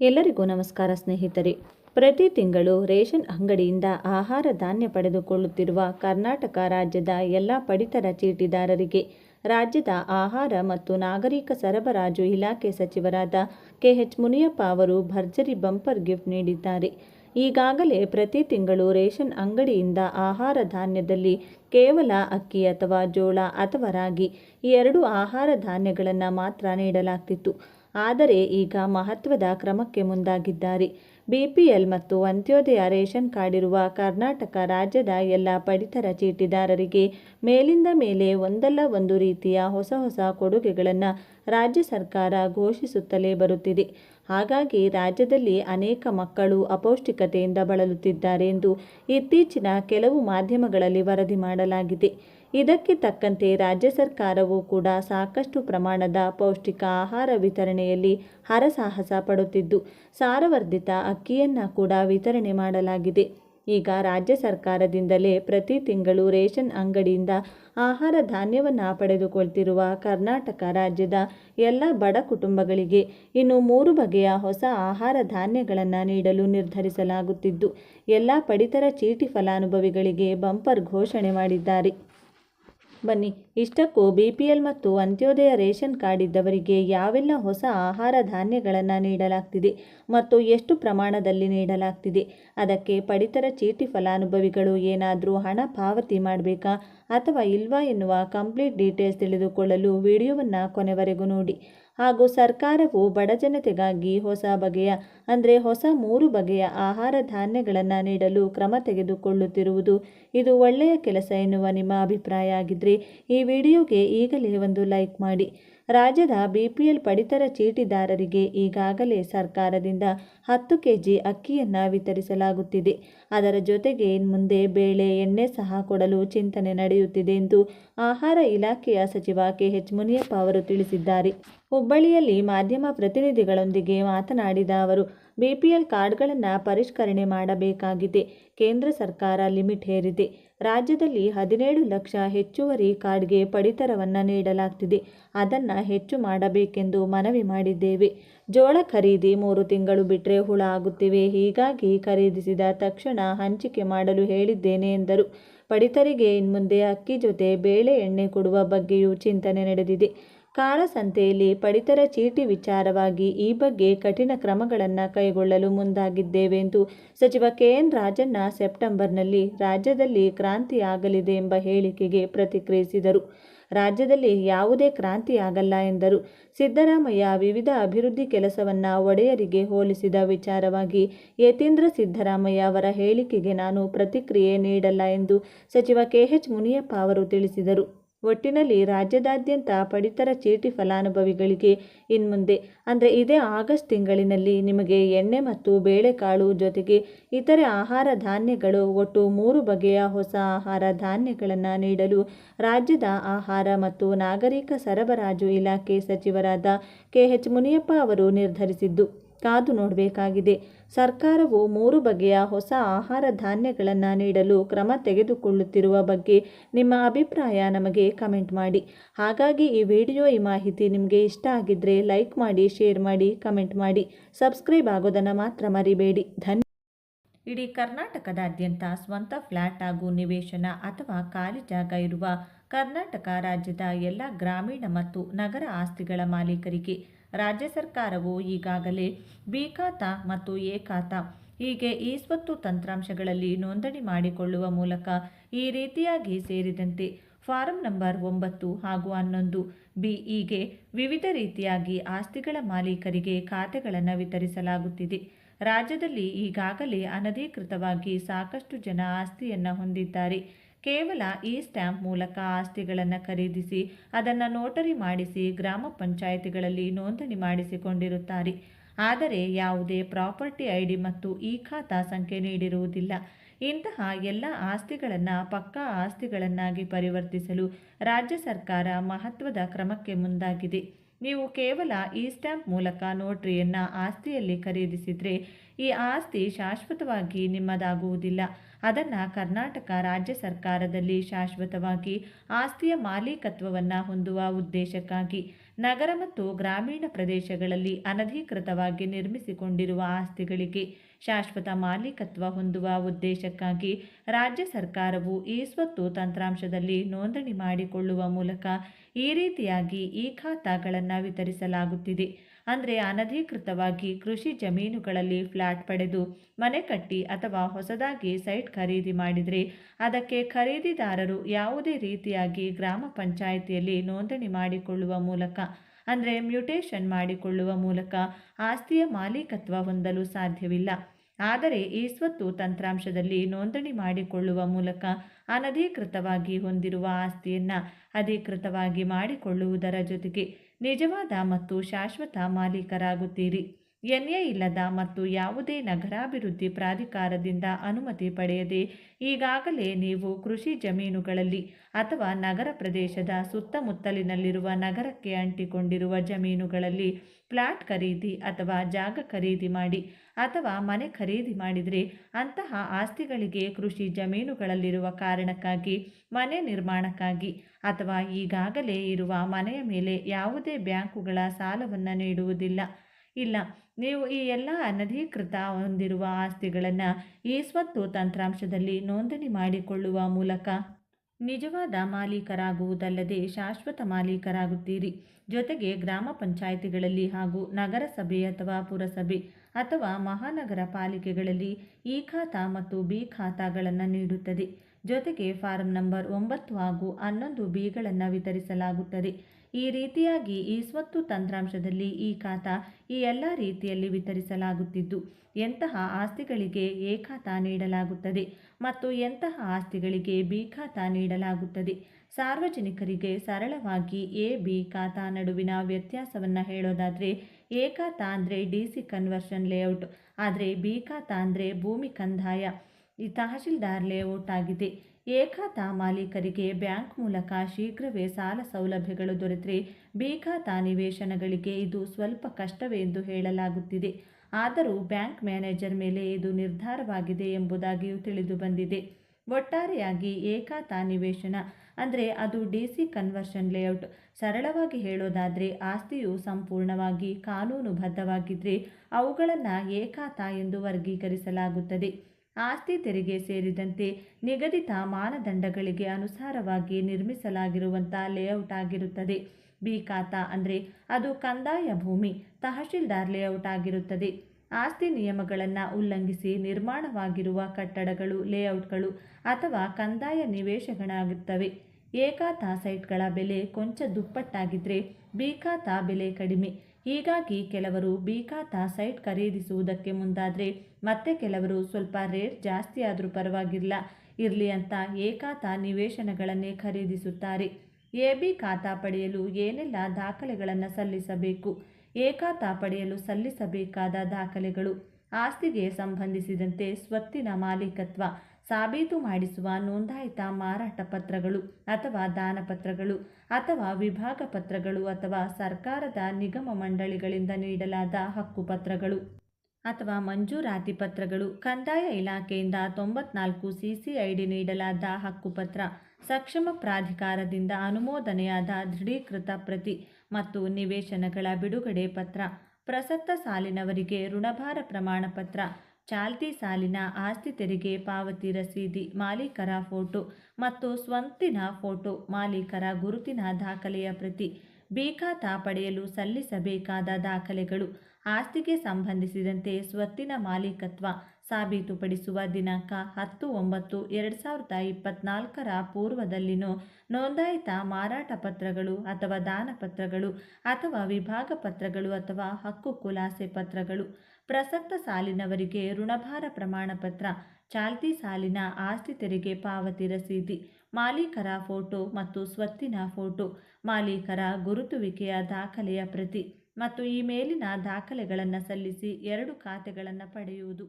ಎಲ್ಲರಿಗೂ ನಮಸ್ಕಾರ ಸ್ನೇಹಿತರೆ. ಪ್ರತಿ ತಿಂಗಳು ರೇಷನ್ ಅಂಗಡಿಯಿಂದ ಆಹಾರ ಧಾನ್ಯ ಪಡೆದುಕೊಳ್ಳುತ್ತಿರುವ ಕರ್ನಾಟಕ ರಾಜ್ಯದ ಎಲ್ಲ ಪಡಿತರ ಚೀಟಿದಾರರಿಗೆ ರಾಜ್ಯದ ಆಹಾರ ಮತ್ತು ನಾಗರಿಕ ಸರಬರಾಜು ಇಲಾಖೆ ಸಚಿವರಾದ ಕೆ ಎಚ್ ಮುನಿಯಪ್ಪ ಅವರು ಭರ್ಜರಿ ಬಂಪರ್ ಗಿಫ್ಟ್ ನೀಡಿದ್ದಾರೆ. ಈಗಾಗಲೇ ಪ್ರತಿ ತಿಂಗಳು ರೇಷನ್ ಅಂಗಡಿಯಿಂದ ಆಹಾರ ಧಾನ್ಯದಲ್ಲಿ ಕೇವಲ ಅಕ್ಕಿ ಅಥವಾ ಜೋಳ ಅಥವಾ ರಾಗಿ ಈ ಎರಡು ಆಹಾರ ಧಾನ್ಯಗಳನ್ನು ಮಾತ್ರ ನೀಡಲಾಗ್ತಿತ್ತು. ಆದರೆ ಈಗ ಮಹತ್ವದ ಕ್ರಮಕ್ಕೆ ಮುಂದಾಗಿದ್ದಾರೆ. ಬಿಪಿಎಲ್ ಮತ್ತು ಅಂತ್ಯೋದಯ ರೇಷನ್ ಕಾರ್ಡ್ ಇರುವ ಕರ್ನಾಟಕ ರಾಜ್ಯದ ಎಲ್ಲ ಪಡಿತರ ಚೀಟಿದಾರರಿಗೆ ಮೇಲಿಂದ ಮೇಲೆ ಒಂದಲ್ಲ ಒಂದು ರೀತಿಯ ಹೊಸ ಹೊಸ ಕೊಡುಗೆಗಳನ್ನು ರಾಜ್ಯ ಸರ್ಕಾರ ಘೋಷಿಸುತ್ತಲೇ ಬರುತ್ತಿದೆ. ಹಾಗಾಗಿ ರಾಜ್ಯದಲ್ಲಿ ಅನೇಕ ಮಕ್ಕಳು ಅಪೌಷ್ಟಿಕತೆಯಿಂದ ಬಳಲುತ್ತಿದ್ದಾರೆ ಎಂದು ಇತ್ತೀಚಿನ ಕೆಲವು ಮಾಧ್ಯಮಗಳಲ್ಲಿ ವರದಿ ಮಾಡಲಾಗಿದೆ. ಇದಕ್ಕೆ ತಕ್ಕಂತೆ ರಾಜ್ಯ ಸರ್ಕಾರವು ಕೂಡ ಸಾಕಷ್ಟು ಪ್ರಮಾಣದ ಪೌಷ್ಟಿಕ ಆಹಾರ ವಿತರಣೆಯಲ್ಲಿ ಹರಸಾಹಸ ಪಡುತ್ತಿದ್ದು, ಸಾರವರ್ಧಿತ ಅಕ್ಕಿಯನ್ನು ಕೂಡ ವಿತರಣೆ ಮಾಡಲಾಗಿದೆ. ಈಗ ರಾಜ್ಯ ಸರ್ಕಾರದಿಂದಲೇ ಪ್ರತಿ ತಿಂಗಳು ರೇಷನ್ ಅಂಗಡಿಯಿಂದ ಆಹಾರ ಧಾನ್ಯವನ್ನು ಪಡೆದುಕೊಳ್ತಿರುವ ಕರ್ನಾಟಕ ರಾಜ್ಯದ ಎಲ್ಲ ಬಡ ಕುಟುಂಬಗಳಿಗೆ ಇನ್ನು ಮೂರು ಬಗೆಯ ಹೊಸ ಆಹಾರ ಧಾನ್ಯಗಳನ್ನು ನೀಡಲು ನಿರ್ಧರಿಸಲಾಗುತ್ತಿದ್ದು, ಎಲ್ಲ ಪಡಿತರ ಚೀಟಿ ಫಲಾನುಭವಿಗಳಿಗೆ ಬಂಪರ್ ಘೋಷಣೆ ಮಾಡಿದ್ದಾರೆ. ಬನ್ನಿ. ಇಷ್ಟಕ್ಕೂ ಬಿ ಪಿ ಎಲ್ ಮತ್ತು ಅಂತ್ಯೋದಯ ರೇಷನ್ ಕಾರ್ಡ್ ಇದ್ದವರಿಗೆ ಯಾವೆಲ್ಲ ಹೊಸ ಆಹಾರ ಧಾನ್ಯಗಳನ್ನು ನೀಡಲಾಗ್ತಿದೆ ಮತ್ತು ಎಷ್ಟು ಪ್ರಮಾಣದಲ್ಲಿ ನೀಡಲಾಗ್ತಿದೆ? ಅದಕ್ಕೆ ಪಡಿತರ ಚೀಟಿ ಫಲಾನುಭವಿಗಳು ಏನಾದರೂ ಹಣ ಪಾವತಿ ಮಾಡಬೇಕಾ ಅಥವಾ ಇಲ್ವಾ ಎನ್ನುವ ಕಂಪ್ಲೀಟ್ ಡೀಟೇಲ್ಸ್ ತಿಳಿದುಕೊಳ್ಳಲು ವಿಡಿಯೋವನ್ನು ಕೊನೆವರೆಗೂ ನೋಡಿ. ಹಾಗೂ ಸರ್ಕಾರವು ಬಡಜನತೆಗಾಗಿ ಹೊಸ ಬಗೆಯ, ಅಂದರೆ ಹೊಸ ಮೂರು ಬಗೆಯ ಆಹಾರ ಧಾನ್ಯಗಳನ್ನು ನೀಡಲು ಕ್ರಮ ತೆಗೆದುಕೊಳ್ಳುತ್ತಿರುವುದು ಇದು ಒಳ್ಳೆಯ ಕೆಲಸ ಎನ್ನುವ ನಿಮ್ಮ ಅಭಿಪ್ರಾಯ ಆಗಿದ್ದರೆ ಈ ವಿಡಿಯೋಗೆ ಈಗಲೇ ಒಂದು ಲೈಕ್ ಮಾಡಿ. ರಾಜ್ಯದ ಬಿಪಿಎಲ್ ಪಡಿತರ ಚೀಟಿದಾರರಿಗೆ ಈಗಾಗಲೇ ಸರ್ಕಾರದಿಂದ ಹತ್ತು ಕೆಜಿ ಅಕ್ಕಿಯನ್ನು ವಿತರಿಸಲಾಗುತ್ತಿದೆ. ಅದರ ಜೊತೆಗೆ ಮುಂದೆ ಬೇಳೆ ಎಣ್ಣೆ ಸಹ ಕೊಡಲು ಚಿಂತನೆ ನಡೆಯುತ್ತಿದೆ ಎಂದು ಆಹಾರ ಇಲಾಖೆಯ ಸಚಿವ ಕೆ ಎಚ್ ಮುನಿಯಪ್ಪ ಅವರು ತಿಳಿಸಿದ್ದಾರೆ. ಹುಬ್ಬಳ್ಳಿಯಲ್ಲಿ ಮಾಧ್ಯಮ ಪ್ರತಿನಿಧಿಗಳೊಂದಿಗೆ ಮಾತನಾಡಿದ ಅವರು, ಬಿಪಿಎಲ್ ಕಾರ್ಡ್ಗಳನ್ನು ಪರಿಷ್ಕರಣೆ ಮಾಡಬೇಕಾಗಿದೆ. ಕೇಂದ್ರ ಸರ್ಕಾರ ಲಿಮಿಟ್ ಹೇರಿದೆ. ರಾಜ್ಯದಲ್ಲಿ ಹದಿನೇಳು ಲಕ್ಷ ಹೆಚ್ಚುವರಿ ಕಾರ್ಡ್ಗೆ ಪಡಿತರವನ್ನು ನೀಡಲಾಗ್ತಿದೆ. ಅದನ್ನು ಹೆಚ್ಚು ಮಾಡಬೇಕೆಂದು ಮನವಿ ಮಾಡಿದ್ದೇವೆ. ಜೋಳ ಖರೀದಿ ಮೂರು ತಿಂಗಳು ಬಿಟ್ಟರೆ ಹುಳ ಆಗುತ್ತಿವೆ. ಹೀಗಾಗಿ ಖರೀದಿಸಿದ ತಕ್ಷಣ ಹಂಚಿಕೆ ಮಾಡಲು ಹೇಳಿದ್ದೇನೆ ಎಂದರು. ಪಡಿತರಿಗೆ ಇನ್ಮುಂದೆ ಅಕ್ಕಿ ಜೊತೆ ಬೇಳೆ ಎಣ್ಣೆ ಕೊಡುವ ಬಗ್ಗೆಯೂ ಚಿಂತನೆ ನಡೆದಿದೆ. ಕಾಳಸಂತೆಯಲ್ಲಿ ಪಡಿತರ ಚೀಟಿ ವಿಚಾರವಾಗಿ ಈ ಬಗ್ಗೆ ಕಠಿಣ ಕ್ರಮಗಳನ್ನು ಕೈಗೊಳ್ಳಲು ಮುಂದಾಗಿದ್ದೇವೆ ಎಂದು ಸಚಿವ ಕೆಎನ್ ರಾಜಣ್ಣ ಸೆಪ್ಟೆಂಬರ್ನಲ್ಲಿ ರಾಜ್ಯದಲ್ಲಿ ಕ್ರಾಂತಿಯಾಗಲಿದೆ ಎಂಬ ಹೇಳಿಕೆಗೆ ಪ್ರತಿಕ್ರಿಯಿಸಿದರು. ರಾಜ್ಯದಲ್ಲಿ ಯಾವುದೇ ಕ್ರಾಂತಿಯಾಗಲ್ಲ ಎಂದರು. ಸಿದ್ದರಾಮಯ್ಯ ವಿವಿಧ ಅಭಿವೃದ್ಧಿ ಕೆಲಸವನ್ನು ಒಡೆಯರಿಗೆ ಹೋಲಿಸಿದ ವಿಚಾರವಾಗಿ ಯತೀಂದ್ರ ಸಿದ್ದರಾಮಯ್ಯ ಅವರ ಹೇಳಿಕೆಗೆ ನಾನು ಪ್ರತಿಕ್ರಿಯೆ ನೀಡಲ್ಲ ಎಂದು ಸಚಿವ ಕೆಎಚ್ ಮುನಿಯಪ್ಪ ಅವರು ತಿಳಿಸಿದರು. ಒಟ್ಟಿನಲ್ಲಿ ರಾಜ್ಯದಾದ್ಯಂತ ಪಡಿತರ ಚೀಟಿ ಫಲಾನುಭವಿಗಳಿಗೆ ಇನ್ಮುಂದೆ. ಅಂದರೆ ಇದೇ ಆಗಸ್ಟ್ ತಿಂಗಳಿನಲ್ಲಿ ನಿಮಗೆ ಎಣ್ಣೆ ಮತ್ತು ಬೇಳೆಕಾಳು ಜೊತೆಗೆ ಇತರೆ ಆಹಾರ ಧಾನ್ಯಗಳು ಒಟ್ಟು ಮೂರು ಬಗೆಯ ಹೊಸ ಆಹಾರ ಧಾನ್ಯಗಳನ್ನು ನೀಡಲು ರಾಜ್ಯದ ಆಹಾರ ಮತ್ತು ನಾಗರಿಕ ಸರಬರಾಜು ಇಲಾಖೆ ಸಚಿವರಾದ ಕೆ ಎಚ್ ಮುನಿಯಪ್ಪ ಅವರು ನಿರ್ಧರಿಸಿದ್ದು. ಕಾದು ನೋಡಬೇಕಾಗಿದೆ. ಸರ್ಕಾರವು ಮೂರು ಬಗೆಯ ಹೊಸ ಆಹಾರ ಧಾನ್ಯಗಳನ್ನು ನೀಡಲು ಕ್ರಮ ತೆಗೆದುಕೊಳ್ಳುತ್ತಿರುವ ಬಗ್ಗೆ ನಿಮ್ಮ ಅಭಿಪ್ರಾಯ ನಮಗೆ ಕಮೆಂಟ್ ಮಾಡಿ. ಹಾಗಾಗಿ ಈ ವಿಡಿಯೋ ಈ ಮಾಹಿತಿ ನಿಮಗೆ ಇಷ್ಟ ಆಗಿದ್ದರೆ ಲೈಕ್ ಮಾಡಿ, ಶೇರ್ ಮಾಡಿ, ಕಮೆಂಟ್ ಮಾಡಿ. ಸಬ್ಸ್ಕ್ರೈಬ್ ಆಗೋದನ್ನು ಮಾತ್ರ ಮರಿಬೇಡಿ. ಧನ್ಯ ಇಡೀ ಕರ್ನಾಟಕದಾದ್ಯಂತ ಸ್ವಂತ ಫ್ಲ್ಯಾಟ್ ಹಾಗೂ ನಿವೇಶನ ಅಥವಾ ಖಾಲಿ ಜಾಗ ಇರುವ ಕರ್ನಾಟಕ ರಾಜ್ಯದ ಎಲ್ಲ ಗ್ರಾಮೀಣ ಮತ್ತು ನಗರ ಆಸ್ತಿಗಳ ಮಾಲೀಕರಿಗೆ ರಾಜ್ಯ ಸರ್ಕಾರವು ಈಗಾಗಲೇ ಬಿ ಖಾತಾ ಮತ್ತು ಎ ಹೀಗೆ ಈ ಸ್ವತ್ತು ತಂತ್ರಾಂಶಗಳಲ್ಲಿ ನೋಂದಣಿ ಮಾಡಿಕೊಳ್ಳುವ ಮೂಲಕ ಈ ರೀತಿಯಾಗಿ ಸೇರಿದಂತೆ ಫಾರಂ ನಂಬರ್ ಒಂಬತ್ತು ಹಾಗೂ ಹನ್ನೊಂದು ಬಿಇಗೆ ವಿವಿಧ ರೀತಿಯಾಗಿ ಆಸ್ತಿಗಳ ಮಾಲೀಕರಿಗೆ ಖಾತೆಗಳನ್ನು ವಿತರಿಸಲಾಗುತ್ತಿದೆ. ರಾಜ್ಯದಲ್ಲಿ ಈಗಾಗಲೇ ಅನಧಿಕೃತವಾಗಿ ಸಾಕಷ್ಟು ಜನ ಆಸ್ತಿಯನ್ನು ಹೊಂದಿದ್ದಾರೆ. ಕೇವಲ ಈ ಸ್ಟ್ಯಾಂಪ್ ಮೂಲಕ ಆಸ್ತಿಗಳನ್ನು ಖರೀದಿಸಿ ಅದನ್ನು ನೋಟರಿ ಮಾಡಿಸಿ ಗ್ರಾಮ ಪಂಚಾಯಿತಿಗಳಲ್ಲಿ ನೋಂದಣಿ ಮಾಡಿಸಿಕೊಂಡಿರುತ್ತಾರೆ. ಆದರೆ ಯಾವುದೇ ಪ್ರಾಪರ್ಟಿ ಐಡಿ ಮತ್ತು ಈ ಖಾತಾ ಸಂಖ್ಯೆ ನೀಡಿರುವುದಿಲ್ಲ. ಇಂತಹ ಎಲ್ಲ ಆಸ್ತಿಗಳನ್ನು ಪಕ್ಕಾ ಆಸ್ತಿಗಳನ್ನಾಗಿ ಪರಿವರ್ತಿಸಲು ರಾಜ್ಯ ಸರ್ಕಾರ ಮಹತ್ವದ ಕ್ರಮಕ್ಕೆ ಮುಂದಾಗಿದೆ. ನೀವು ಕೇವಲ ಈ ಸ್ಟ್ಯಾಂಪ್ ಮೂಲಕ ನೋಟ್ರಿಯನ್ನು ಆಸ್ತಿಯಲ್ಲಿ ಖರೀದಿಸಿದರೆ ಈ ಆಸ್ತಿ ಶಾಶ್ವತವಾಗಿ ನಿಮ್ಮದಾಗುವುದಿಲ್ಲ. ಅದನ್ನು ಕರ್ನಾಟಕ ರಾಜ್ಯ ಸರ್ಕಾರದಲ್ಲಿ ಶಾಶ್ವತವಾಗಿ ಆಸ್ತಿಯ ಮಾಲೀಕತ್ವವನ್ನು ಹೊಂದುವ ಉದ್ದೇಶಕ್ಕಾಗಿ ನಗರ ಮತ್ತು ಗ್ರಾಮೀಣ ಪ್ರದೇಶಗಳಲ್ಲಿ ಅನಧಿಕೃತವಾಗಿ ನಿರ್ಮಿಸಿಕೊಂಡಿರುವ ಆಸ್ತಿಗಳಿಗೆ ಶಾಶ್ವತ ಮಾಲೀಕತ್ವ ಹೊಂದುವ ಉದ್ದೇಶಕ್ಕಾಗಿ ರಾಜ್ಯ ಸರ್ಕಾರವು ಈ ಸ್ವತ್ತು ತಂತ್ರಾಂಶದಲ್ಲಿ ನೋಂದಣಿ ಮಾಡಿಕೊಳ್ಳುವ ಮೂಲಕ ಈ ರೀತಿಯಾಗಿ ಈ ಖಾತಾಗಳನ್ನು ವಿತರಿಸಲಾಗುತ್ತಿದೆ. ಅಂದರೆ ಅನಧಿಕೃತವಾಗಿ ಕೃಷಿ ಜಮೀನುಗಳಲ್ಲಿ ಫ್ಲಾಟ್ ಪಡೆದು ಮನೆ ಕಟ್ಟಿ ಅಥವಾ ಹೊಸದಾಗಿ ಸೈಟ್ ಖರೀದಿ ಮಾಡಿದರೆ ಅದಕ್ಕೆ ಖರೀದಿದಾರರು ಯಾವುದೇ ರೀತಿಯಾಗಿ ಗ್ರಾಮ ಪಂಚಾಯಿತಿಯಲ್ಲಿ ನೋಂದಣಿ ಮಾಡಿಕೊಳ್ಳುವ ಮೂಲಕ, ಅಂದರೆ ಮ್ಯೂಟೇಷನ್ ಮಾಡಿಕೊಳ್ಳುವ ಮೂಲಕ ಆಸ್ತಿಯ ಮಾಲೀಕತ್ವ ಹೊಂದಲು ಸಾಧ್ಯವಿಲ್ಲ. ಆದರೆ ಈ ಸ್ವತ್ತು ತಂತ್ರಾಂಶದಲ್ಲಿ ನೋಂದಣಿ ಮಾಡಿಕೊಳ್ಳುವ ಮೂಲಕ ಅನಧಿಕೃತವಾಗಿ ಹೊಂದಿರುವ ಆಸ್ತಿಯನ್ನು ಅಧಿಕೃತವಾಗಿ ಮಾಡಿಕೊಳ್ಳುವುದರ ಜೊತೆಗೆ ನಿಜವಾದ ಮತ್ತು ಶಾಶ್ವತ ಮಾಲೀಕರಾಗುತ್ತೀರಿ. ಎನ್ಎ ಇಲ್ಲದ ಮತ್ತು ಯಾವುದೇ ನಗರಾಭಿವೃದ್ಧಿ ಪ್ರಾಧಿಕಾರದಿಂದ ಅನುಮತಿ ಪಡೆಯದೆ ಈಗಾಗಲೇ ನೀವು ಕೃಷಿ ಜಮೀನುಗಳಲ್ಲಿ ಅಥವಾ ನಗರ ಪ್ರದೇಶದ ಸುತ್ತಮುತ್ತಲಿನಲ್ಲಿರುವ ನಗರಕ್ಕೆ ಅಂಟಿಕೊಂಡಿರುವ ಜಮೀನುಗಳಲ್ಲಿ ಫ್ಲಾಟ್ ಖರೀದಿ ಅಥವಾ ಜಾಗ ಖರೀದಿ ಮಾಡಿ ಅಥವಾ ಮನೆ ಖರೀದಿ ಮಾಡಿದರೆ ಅಂತಹ ಆಸ್ತಿಗಳಿಗೆ ಕೃಷಿ ಜಮೀನುಗಳಲ್ಲಿರುವ ಕಾರಣಕ್ಕಾಗಿ, ಮನೆ ನಿರ್ಮಾಣಕ್ಕಾಗಿ ಅಥವಾ ಈಗಾಗಲೇ ಇರುವ ಮನೆಯ ಮೇಲೆ ಯಾವುದೇ ಬ್ಯಾಂಕುಗಳ ಸಾಲವನ್ನು ನೀಡುವುದಿಲ್ಲ. ಇಲ್ಲ ನೀವು ಈ ಎಲ್ಲ ಅನಧಿಕೃತ ಹೊಂದಿರುವ ಆಸ್ತಿಗಳನ್ನು ಈ ಸ್ವತ್ತು ತಂತ್ರಾಂಶದಲ್ಲಿ ನೋಂದಣಿ ಮಾಡಿಕೊಳ್ಳುವ ಮೂಲಕ ನಿಜವಾದ ಮಾಲೀಕರಾಗುವುದಲ್ಲದೆ ಶಾಶ್ವತ ಮಾಲೀಕರಾಗುತ್ತೀರಿ. ಜೊತೆಗೆ ಗ್ರಾಮ ಪಂಚಾಯಿತಿಗಳಲ್ಲಿ ಹಾಗೂ ನಗರಸಭೆ ಅಥವಾ ಪುರಸಭೆ ಅಥವಾ ಮಹಾನಗರ ಪಾಲಿಕೆಗಳಲ್ಲಿ ಈ ಖಾತಾ ಮತ್ತು ಬಿ ಖಾತಾಗಳನ್ನು ನೀಡುತ್ತದೆ. ಜೊತೆಗೆ ಫಾರ್ಮ್ ನಂಬರ್ ಒಂಬತ್ತು ಹಾಗೂ ಹನ್ನೊಂದು ಬಿಗಳನ್ನು ವಿತರಿಸಲಾಗುತ್ತದೆ. ಈ ರೀತಿಯಾಗಿ ಈ ಸ್ವತ್ತು ತಂತ್ರಾಂಶದಲ್ಲಿ ಈ ಖಾತಾ ಈ ಎಲ್ಲ ರೀತಿಯಲ್ಲಿ ವಿತರಿಸಲಾಗುತ್ತಿದ್ದು, ಎಂತಹ ಆಸ್ತಿಗಳಿಗೆ ಎ ಖಾತಾ ನೀಡಲಾಗುತ್ತದೆ ಮತ್ತು ಎಂತಹ ಆಸ್ತಿಗಳಿಗೆ ಬಿ ಖಾತ ನೀಡಲಾಗುತ್ತದೆ. ಸಾರ್ವಜನಿಕರಿಗೆ ಸರಳವಾಗಿ ಎ, ಬಿ ಖಾತಾ ನಡುವಿನ ವ್ಯತ್ಯಾಸವನ್ನು ಹೇಳೋದಾದರೆ, ಎ ಖಾತಾ ಅಂದರೆ ಡಿ ಸಿ ಕನ್ವರ್ಷನ್ ಲೇಔಟ್, ಆದರೆ ಬಿ ಖಾತಾ ಅಂದರೆ ಭೂಮಿ ಕಂದಾಯ, ಈ ತಹಶೀಲ್ದಾರ್ ಲೇಔಟ್ ಆಗಿದೆ. ಖಾತಾ ಮಾಲೀಕರಿಗೆ ಬ್ಯಾಂಕ್ ಮೂಲಕ ಶೀಘ್ರವೇ ಸಾಲ ಸೌಲಭ್ಯಗಳು ದೊರೆತರೆ. ಬಿ ನಿವೇಶನಗಳಿಗೆ ಇದು ಸ್ವಲ್ಪ ಕಷ್ಟವೇ ಎಂದು ಹೇಳಲಾಗುತ್ತಿದೆ. ಆದರೂ ಬ್ಯಾಂಕ್ ಮ್ಯಾನೇಜರ್ ಮೇಲೆ ಇದು ನಿರ್ಧಾರವಾಗಿದೆ ಎಂಬುದಾಗಿಯೂ ತಿಳಿದು ಬಂದಿದೆ. ಒಟ್ಟಾರೆಯಾಗಿ ಏಕಾತ ನಿವೇಶನ, ಅಂದರೆ ಅದು ಡಿ ಸಿ ಕನ್ವರ್ಷನ್ ಲೇಔಟ್. ಸರಳವಾಗಿ ಹೇಳೋದಾದರೆ, ಆಸ್ತಿಯು ಸಂಪೂರ್ಣವಾಗಿ ಕಾನೂನುಬದ್ಧವಾಗಿದ್ದರೆ ಅವುಗಳನ್ನು ಏಕಾತ ಎಂದು ವರ್ಗೀಕರಿಸಲಾಗುತ್ತದೆ. ಆಸ್ತಿ ತೆರಿಗೆ ಸೇರಿದಂತೆ ನಿಗದಿತ ಮಾನದಂಡಗಳಿಗೆ ಅನುಸಾರವಾಗಿ ನಿರ್ಮಿಸಲಾಗಿರುವಂಥ ಲೇಔಟ್ ಆಗಿರುತ್ತದೆ. ಬಿ ಅಂದರೆ ಅದು ಕಂದಾಯ ಭೂಮಿ, ತಹಶೀಲ್ದಾರ್ ಲೇಔಟ್ ಆಗಿರುತ್ತದೆ. ಆಸ್ತಿ ನಿಯಮಗಳನ್ನು ಉಲ್ಲಂಘಿಸಿ ನಿರ್ಮಾಣವಾಗಿರುವ ಕಟ್ಟಡಗಳು, ಲೇಔಟ್ಗಳು ಅಥವಾ ಕಂದಾಯ ನಿವೇಶಗಳಾಗುತ್ತವೆ ಏಕಾತಾ ಸೈಟ್ಗಳ ಬೆಲೆ ಕೊಂಚ ದುಪ್ಪಟ್ಟಾಗಿದ್ದರೆ ಬಿ ಬೆಲೆ ಕಡಿಮೆ. ಹೀಗಾಗಿ ಕೆಲವರು ಬಿ ಖಾತಾ ಸೈಟ್ ಖರೀದಿಸುವುದಕ್ಕೆ ಮುಂದಾದರೆ ಮತ್ತೆ ಕೆಲವರು ಸ್ವಲ್ಪ ರೇಟ್ ಜಾಸ್ತಿ ಆದರೂ ಪರವಾಗಿಲ್ಲ. ಇರಲಿ ಅಂತ ಏಕಾತ ನಿವೇಶನಗಳನ್ನೇ ಖರೀದಿಸುತ್ತಾರೆ. ಎ ಬಿ ಖಾತಾ ಪಡೆಯಲು ಏನೆಲ್ಲ ದಾಖಲೆಗಳನ್ನು ಸಲ್ಲಿಸಬೇಕು? ಏಕಾತ ಪಡೆಯಲು ಸಲ್ಲಿಸಬೇಕಾದ ದಾಖಲೆಗಳು? ಆಸ್ತಿಗೆ ಸಂಬಂಧಿಸಿದಂತೆ ಸ್ವತ್ತಿನ ಮಾಲೀಕತ್ವ ಸಾಬೀತು ಮಾಡಿಸುವ ನೋಂದಾಯಿತ ಮಾರಾಟ ಪತ್ರಗಳು ಅಥವಾ ದಾನಪತ್ರಗಳು ಅಥವಾ ವಿಭಾಗ ಪತ್ರಗಳು ಅಥವಾ ಸರ್ಕಾರದ ನಿಗಮ ಮಂಡಳಿಗಳಿಂದ ನೀಡಲಾದ ಹಕ್ಕುಪತ್ರಗಳು ಅಥವಾ ಮಂಜೂರಾತಿ ಪತ್ರಗಳು ಕಂದಾಯ ಇಲಾಖೆಯಿಂದ ತೊಂಬತ್ನಾಲ್ಕು ಸಿಸಿಐಡಿ ನೀಡಲಾದ ಹಕ್ಕುಪತ್ರ ಸಕ್ಷಮ ಪ್ರಾಧಿಕಾರದಿಂದ ಅನುಮೋದನೆಯಾದ ದೃಢೀಕೃತ ಪ್ರತಿ ಮತ್ತು ನಿವೇಶನಗಳ ಬಿಡುಗಡೆ ಪತ್ರ ಪ್ರಸಕ್ತ ಸಾಲಿನವರಿಗೆ ಋಣಭಾರ ಪ್ರಮಾಣ ಪತ್ರ ಚಾಲ್ತಿ ಸಾಲಿನ ಆಸ್ತಿ ತೆರಿಗೆ ಪಾವತಿ ರಸೀದಿ ಮಾಲೀಕರ ಫೋಟೋ ಮತ್ತು ಸ್ವಂತಿನ ಫೋಟೋ ಮಾಲೀಕರ ಗುರುತಿನ ದಾಖಲೆಯ ಪ್ರತಿ ಬಿ ಖಾತಾ ಪಡೆಯಲು ಸಲ್ಲಿಸಬೇಕಾದ ದಾಖಲೆಗಳು ಆಸ್ತಿಗೆ ಸಂಬಂಧಿಸಿದಂತೆ ಸ್ವತ್ತಿನ ಮಾಲೀಕತ್ವ ಸಾಬೀತುಪಡಿಸುವ ದಿನಾಂಕ ಹತ್ತು ಒಂಬತ್ತು ಎರಡು ಸಾವಿರದ ಇಪ್ಪತ್ನಾಲ್ಕರ ಪೂರ್ವದಲ್ಲಿನೋ ನೋಂದಾಯಿತ ಮಾರಾಟ ಪತ್ರಗಳು ಅಥವಾ ದಾನಪತ್ರಗಳು ಅಥವಾ ವಿಭಾಗ ಪತ್ರಗಳು ಅಥವಾ ಹಕ್ಕು ಖುಲಾಸೆ ಪತ್ರಗಳು ಪ್ರಸಕ್ತ ಸಾಲಿನವರಿಗೆ ಋಣಭಾರ ಪ್ರಮಾಣಪತ್ರ ಚಾಲ್ತಿ ಸಾಲಿನ ಆಸ್ತಿ ತೆರಿಗೆ ಪಾವತಿ ರಸೀದಿ, ಮಾಲೀಕರ ಫೋಟೋ ಮತ್ತು ಸ್ವತ್ತಿನ ಫೋಟೋ, ಮಾಲೀಕರ ಗುರುತುವಿಕೆಯ ದಾಖಲೆಯ ಪ್ರತಿ ಮತ್ತು ಈ ಮೇಲಿನ ದಾಖಲೆಗಳನ್ನು ಸಲ್ಲಿಸಿ ಎರಡು ಖಾತೆಗಳನ್ನು ಪಡೆಯುವುದು.